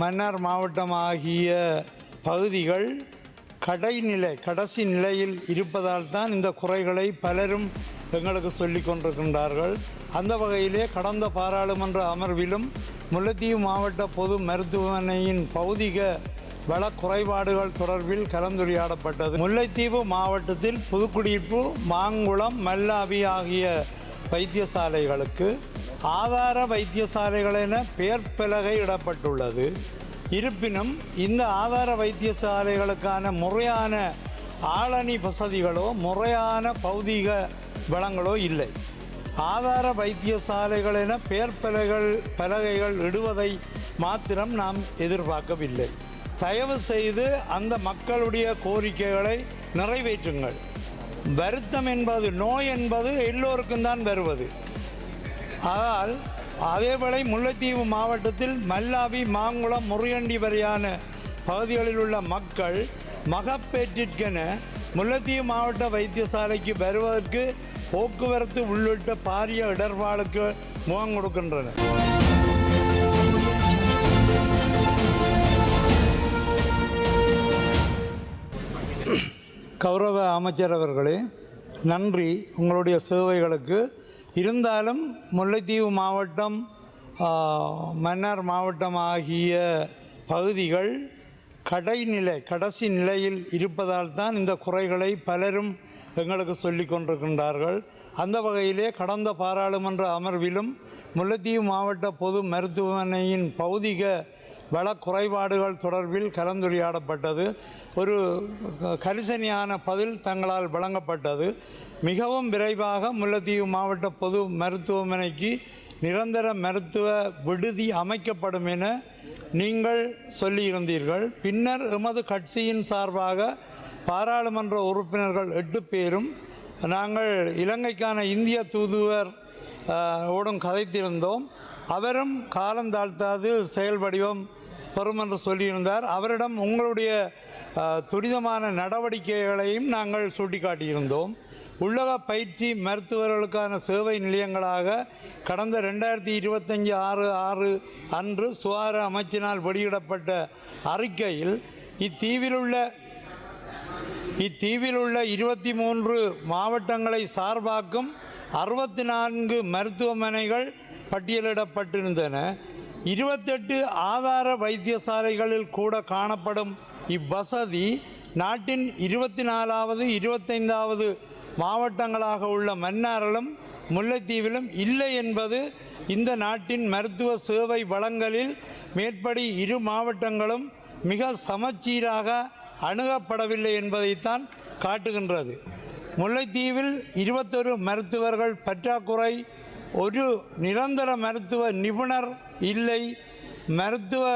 மன்னார் மாவட்டம் ஆகிய பகுதிகள் கடைநிலை கடைசி நிலையில் இருப்பதால் தான் இந்த குறைகளை பலரும் எங்களுக்கு சொல்லிக் கொண்டிருக்கின்றார்கள். அந்த வகையிலே கடந்த பாராளுமன்ற அமர்விலும் முல்லைத்தீவு மாவட்ட பொது மருத்துவமனையின் பௌதிக வள குறைபாடுகள் தொடர்பில் கலந்துரையாடப்பட்டது. முல்லைத்தீவு மாவட்டத்தில் புதுக்குடியிருப்பு மாங்குளம் மல்லாவி ஆகிய வைத்தியசாலைகளுக்கு ஆதார வைத்தியசாலைகள் என பெயர் பலகை இடப்பட்டுள்ளது. இருப்பினும் இந்த ஆதார வைத்தியசாலைகளுக்கான முறையான ஆளணி வசதிகளோ முறையான பௌதிக வளங்களோ இல்லை. ஆதார வைத்தியசாலைகள் என பெயர் பலகைகள் பலகைகள் இடுவதை மாத்திரம் நாம் எதிர்பார்க்கவில்லை. தயவு செய்து அந்த மக்களுடைய கோரிக்கைகளை நிறைவேற்றுங்கள். வருத்தம் என்பது நோய் என்பது எல்லோருக்கும் தான் வருவது. ஆனால் அதேவேளை முல்லைத்தீவு மாவட்டத்தில் மல்லாவி மாங்குளம் முறியண்டி வரையான பகுதிகளில் உள்ள மக்கள் மகப்பேற்றிற்கென முல்லைத்தீவு மாவட்ட வைத்தியசாலைக்கு வருவதற்கு போக்குவரத்து உள்ளிட்ட பாரிய இடர்பாடுக்கு முகம் கொடுக்கின்றனர். கௌரவ அமைச்சர் அவர்களே நன்றி. உங்களுடைய சேவைகளுக்கு இருந்தாலும் முல்லைத்தீவு மாவட்டம் மன்னார் மாவட்டம் ஆகிய பகுதிகள் கடைநிலை கடைசி நிலையில் இருப்பதால் தான் இந்த குறைகளை பலரும் எங்களுக்கு சொல்லி கொண்டிருக்கின்றார்கள். அந்த வகையிலே கடந்த பாராளுமன்ற அமர்விலும் முல்லைத்தீவு மாவட்ட பொது மருத்துவமனையின் பௌதிக வள குறைபாடுகள் தொடர்பில் கலந்துரையாடப்பட்டது. ஒரு கரிசனையான பதில் தங்களால் வழங்கப்பட்டது. மிகவும் விரைவாக முல்லைத்தீவு மாவட்ட பொது மருத்துவமனைக்கு நிரந்தர மருத்துவ விடுதி அமைக்கப்படும் என நீங்கள் சொல்லியிருந்தீர்கள். பின்னர் எமது கட்சியின் சார்பாக பாராளுமன்ற உறுப்பினர்கள் எட்டு பேரும் நாங்கள் இலங்கைக்கான இந்திய தூதுவர் ஓடும் கதைத்திருந்தோம். அவரும் காலந்தாழ்த்தாது செயல் வடிவம் பெறும் என்று சொல்லியிருந்தார். அவரிடம் உங்களுடைய துரிதமான நடவடிக்கைகளையும் நாங்கள் சுட்டிக்காட்டியிருந்தோம். உள்ளக பயிற்சி மருத்துவர்களுக்கான சேவை நிலையங்களாக கடந்த ரெண்டாயிரத்தி இருபத்தஞ்சி ஆறு ஆறு அன்று சுகாதார அமைச்சினால் வெளியிடப்பட்ட அறிக்கையில் இத்தீவிலுள்ள இத்தீவில் உள்ள இருபத்தி மூன்று மாவட்டங்களை சார்பாக்கும் அறுபத்தி நான்கு மருத்துவமனைகள் பட்டியலிடப்பட்டிருந்தன. இருபத்தெட்டு ஆதார வைத்தியசாலைகளில் கூட காணப்படும் இவ்வசதி நாட்டின் இருபத்தி நாலாவது இருபத்தைந்தாவது மாவட்டங்களாக உள்ள மன்னாரிலும் முல்லைத்தீவிலும் இல்லை என்பது இந்த நாட்டின் மருத்துவ சேவை வளங்களில் மேற்படி இரு மாவட்டங்களும் மிக சமச்சீராக அணுகப்படவில்லை என்பதைத்தான் காட்டுகின்றது. முல்லைத்தீவில் இருபத்தொரு மருத்துவர்கள் பற்றாக்குறை ஒரு நிரந்தர மருத்துவ நிபுணர் இல்லை. மருத்துவ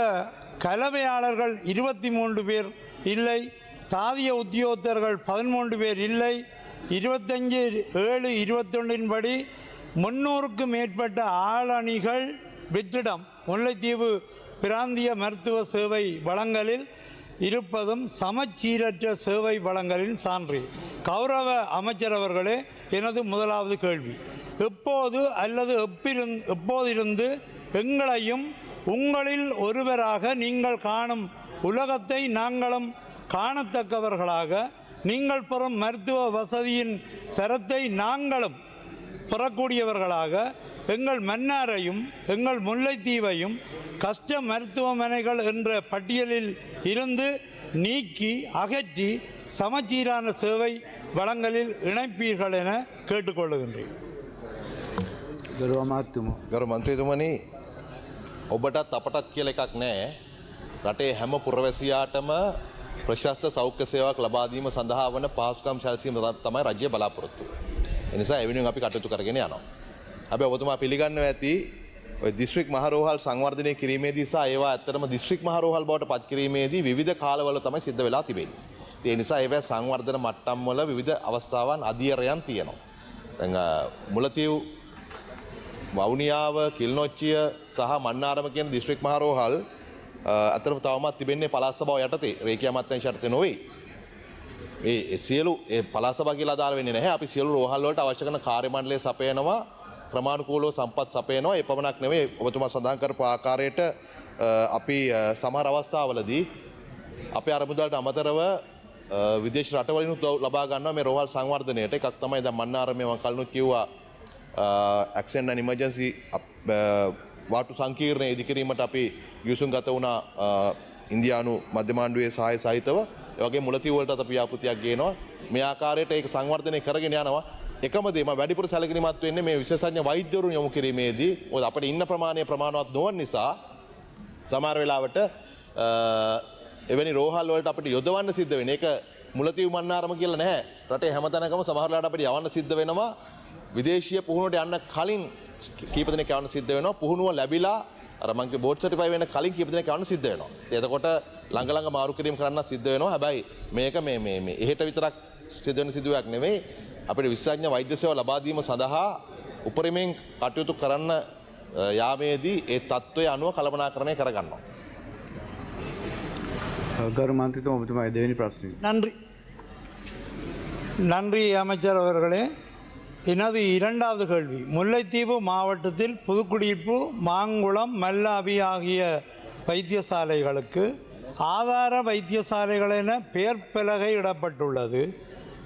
கலவையாளர்கள் இருபத்தி மூன்று பேர் இல்லை. தாதிய உத்தியோகத்தர்கள் பதிமூன்று பேர் இல்லை. இருபத்தஞ்சு ஏழு இருபத்தொன்றின்படி முன்னூறுக்கும் மேற்பட்ட ஆளணிகள் வெற்றிடம் முல்லைத்தீவு பிராந்திய மருத்துவ சேவை வளங்களில் இருப்பதும் சமச்சீரற்ற சேவை வளங்களின் சான்று. கௌரவ அமைச்சர் அவர்களே எனது முதலாவது கேள்வி. எப்போது அல்லது எப்பிருந் எப்போதிருந்து எங்களையும் உங்களில் ஒருவராக நீங்கள் காணும் உலகத்தை நாங்களும் காணத்தக்கவர்களாக நீங்கள் பெறும் மருத்துவ வசதியின் தரத்தை நாங்களும் பெறக்கூடியவர்களாக எங்கள் மன்னாரையும் எங்கள் முல்லைத்தீவையும் கஷ்ட மருத்துவமனைகள் என்ற பட்டியலில் இருந்து நீக்கி அகற்றி சமச்சீரான சேவை வளங்களில் இணைப்பீர்கள் என கேட்டுக்கொள்ளுகின்றேன். ಗೌರವ ಮಾತು ಗೌರವ ಮಂತ್ರಿ ඔබටත් අපටත් කියල එකක් නෑ රටේ හැම පුරවැසියාටම ප්‍රශස්ත සෞඛ්‍ය සේවක් ලබාදීම සඳහා වන පහසුකම් සැල්සීම රත් තමයි රජය බලාපොරොත්තු. එනිසා එවිනින් අපි කටයුතු කරගෙන යනවා. හැබැ ඔබතුමා පිළිගන්න ඇති දිස්ත්‍රික් මහරෝහල් සංවර්ධනය කිරීමේදී සහ ඒවා ඇත්තරම දිස්ත්‍රික් මහරෝහල් බවට පත් කිරීමේදී විවිධ කාලවල තමයි සිද්ධ වෙලා තිබෙන්නේ. ඒ නිසා ඒවැ සංවර්ධන මට්ටම් වල විවිධ අවස්ථාවන් අධියරයන් තියෙනවා. දැන්, අ, මුලතිව් වවනියාව කිල්නොච්චිය සහ මන්නාරම කියන දිස්ත්‍රික් මහරෝහල් අතර තවමත් තිබෙන්නේ පලාස බව යටතේ. රේකය මත්තන් ශර්තය නොවේ. ඒ සියලු ඒ පලාසබ කියලා දාල වෙන්නේ නැහැ. අපි සියලු රෝහල්වලට අවශ්‍ය කරන කාර්යමණ්ඩලය සපයනවා ක්‍රමානුකූලව සම්පත් සපයනවා. ඒ පමණක් නෙවෙයි ඔබතුමා සඳහන් කරපු ආකාරයට අ, අපි අ, සමහර අවස්ථාවලදී අපේ අරමුදලට අමතරව අ, විදේශ රටවලින් ලබා ගන්න මේ රෝහල් සංවර්ධනයට එකක් තමයි ද මන්නාරමය කලනු කිව්වා ඇක්සෙන්න්න නිමජන්සි වාටු සංකීර්ණය ඉදිකිරීමට අපි ගියසුම් ගත වුණා අ, ඉන්දයානු මධ්‍යමාණ්ඩුවේ සහය සහිතව වගේ මුලතිවලට අප ව්‍යාපෘතියක් ගේනවා මේ ආකාරයට ඒක සංවර්ධනය කරගෙන යනවා එකමදේම වැඩිපුර සැලකිලිමත් වෙන්නේ මේ විශේෂඥ වෛද්‍යවරුන් යොමු කිරීමේදී මොකද අපිට ඉන්න ප්‍රමාණය ප්‍රමාණවත් නොවන නිසා සමහර වෙලාවට අ, එවැනි රෝහල් වලට අපිට යොදවන්න සිද්ධ වෙන එක මුලතිව් මන්නාරම කියලා නැහැ රටේ හැමතැනකම සමහරලාට අපිට යවන්න සිද්ධ වෙනවා විදේශීය පුහුණුවට යන්න කලින් කීප දෙනෙක් යවන්න සිද්ධ වෙනවා පුහුණුව ලැබිලා අර මං බෝඩ් සර්ටිෆයි වෙන කලින් කීප දෙනෙක් යවන්න සිද්ධ වෙනවා එතකොට ළඟ ළඟ මාරු කිරීම කරන්න සිද්ධ වෙනවා හැබැයි මේක මේ මේ මේ එහෙට විතරක් සිද්ධ වෙන සිදුවයක් නෙවෙයි අපිට විශ්වඥ වෛද්‍ය සේවා ලබා දීම සඳහා උපරිමයෙන් කටයුතු කරන්න අ, යාමේදී ඒ තත්ත්වය අනුව කළමනාකරණය කරගන්නවා ගරු මන්ත්‍රතුම ඔබතුමයි දෙවැනි ප්‍රශ්නය. நன்றி நன்றி அமைச்சர் அவர்களே எனது இரண்டாவது கேள்வி. முல்லைத்தீவு மாவட்டத்தில் புதுக்குடியிருப்பு மாங்குளம் மல்லாபி ஆகிய வைத்தியசாலைகளுக்கு ஆதார வைத்தியசாலைகள் என பெயர் பலகை இடப்பட்டுள்ளது.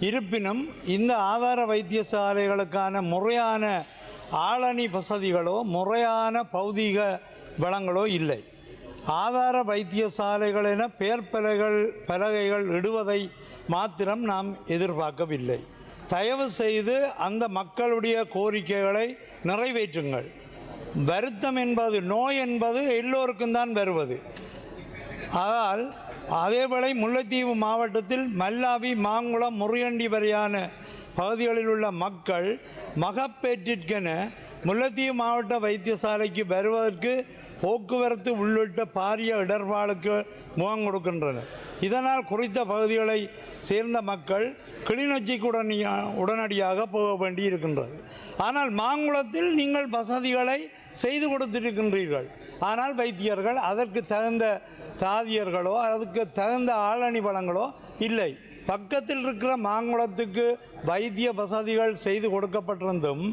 இருப்பினும் இந்த ஆதார வைத்தியசாலைகளுக்கான முறையான ஆளணி வசதிகளோ முறையான பௌதீக வளங்களோ இல்லை. ஆதார வைத்தியசாலைகள் என பெயர் பலகைகள் பலகைகள் இடுவதை மாத்திரம் நாம் எதிர்பார்க்கவில்லை. தயவு செய்து அந்த மக்களுடைய கோரிக்கைகளை நிறைவேற்றுங்கள். வருத்தம் என்பது நோய் என்பது எல்லோருக்கும் தான் வருவது. ஆனால் அதேவேளை முல்லைத்தீவு மாவட்டத்தில் மல்லாவி மாங்குளம் முறியண்டி வரையான பகுதிகளில் உள்ள மக்கள் மகப்பேற்றிற்கென முல்லைத்தீவு மாவட்ட வைத்தியசாலைக்கு வருவதற்கு போக்குவரத்து உள்ளிட்ட பாரிய இடர்பாடுக்கு முகம் கொடுக்கின்றனர் இதனால் குறித்த பகுதிகளை சேர்ந்த மக்கள் கிளிநொச்சிக்கு உடனடியா உடனடியாக போக வேண்டி இருக்கின்றது ஆனால் மாங்குளத்தில் நீங்கள் வசதிகளை செய்து கொடுத்திருக்கின்றீர்கள். ஆனால் வைத்தியர்கள் அதற்கு தகுந்த தாதியர்களோ அதுக்கு தகுந்த ஆளணி வளங்களோ இல்லை. பக்கத்தில் இருக்கிற மாங்குளத்துக்கு வைத்திய வசதிகள் செய்து கொடுக்கப்பட்டிருந்தும்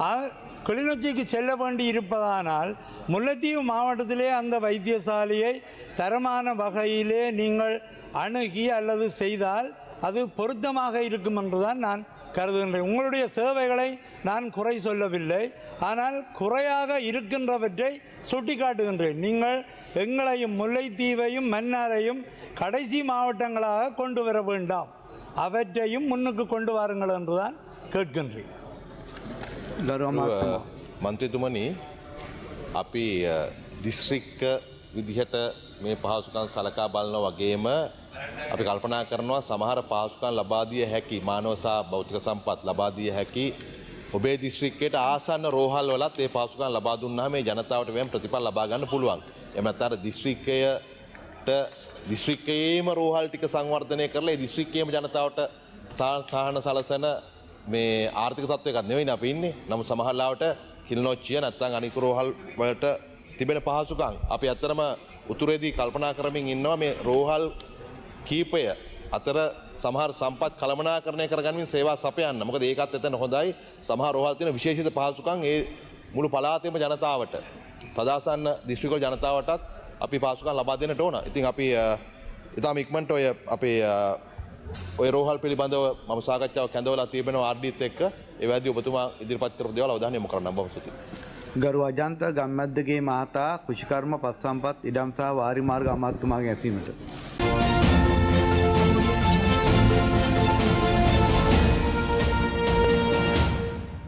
அ- கிளிநொச்சிக்கு செல்ல வேண்டி இருப்பதானால் முல்லைத்தீவு மாவட்டத்திலே அந்த வைத்தியசாலையை தரமான வகையிலே நீங்கள் அணுகி அல்லது செய்தால் அது பொருத்தமாக இருக்கும் என்றுதான் நான் கருதுகின்றேன். உங்களுடைய சேவைகளை நான் குறை சொல்லவில்லை. ஆனால் குறையாக இருக்கின்றவற்றை சுட்டிக்காட்டுகின்றேன். நீங்கள் எங்களையும் முல்லைத்தீவையும் மன்னாரையும் கடைசி மாவட்டங்களாக கொண்டு வர வேண்டாம். அவற்றையும் முன்னுக்கு கொண்டு வாருங்கள் என்றுதான் கேட்கின்றேன். ගරු අමාත්‍යතුමා. මන්ත්‍රතුමනි අපි අ, දිස්ත්‍රික්ක විදිහට මේ පහසුකන් සලකා බලන වගේම අපි කල්පනා කරනවා සමහර පහසුකන් ලබාදිය හැකි මානවසා භෞතික සම්පත් ලබාදිය හැකි ඔබේ දිස්ත්‍රික්කයට ආසන්න රෝහල් වලත් ඒ පහසුකන් ලබා දුන්නා මේ ජනතාවට වෙන ප්‍රතිඵල ලබා ගන්න පුළුවන්. එමත් අර දිස්ත්‍රික්කයට දිස්ත්‍රික්කයේම රෝහල් ටික සංවර්ධනය කරලා ඒ දිස්ත්‍රික්කයේම ජනතාවට සා- සහන සලසන මේ ආර්ථික තත්වයකත් නෙවෙයි අපි ඉන්නේ. නමුත් සමහරලාවට කිල්නොච්චිය නැත්තම් අනික රෝහල් වලට තිබෙන පහසුකම් අපි ඇත්තටම උතුරේදී කල්පනා කරමින් ඉන්නවා මේ රෝහල් කීපය අතර සමහර සම්පත් කළමනාකරණය කරගනිමින් සේවා සපයන්න. මොකද ඒකත් එතන හොඳයි. සමහර රෝහල් තියෙන විශේෂිත පහසුකම් ඒ මුළු පළාතේම ජනතාවට තදාසන්න දිස්ත්‍රික්ක ජනතාවටත් අපි පහසුකම් ලබා දෙන්නට ඕන. ඉතින් අපි අ, ඉතාම ඉක්මනට ඔය අපේ අ, ඔය රෝහල් පිළිබඳව මම සාකච්ඡාව කැඳවලා තිබෙනවා ආර්ඩීත් එක්ක ඒ වැදී ඔබතුමා ඉදිරිපත් කරපු දේවල් අවධානය යොමු කරන්න බොහොම ස්තුතියි. ගරු අජන්ත ගම්මැද්දගේ මහතා කෘෂිකර්ම පස්සම්පත් ඉඩම් සහ වාරිමාර්ග අමාත්තුමාගේ ඇසීමට.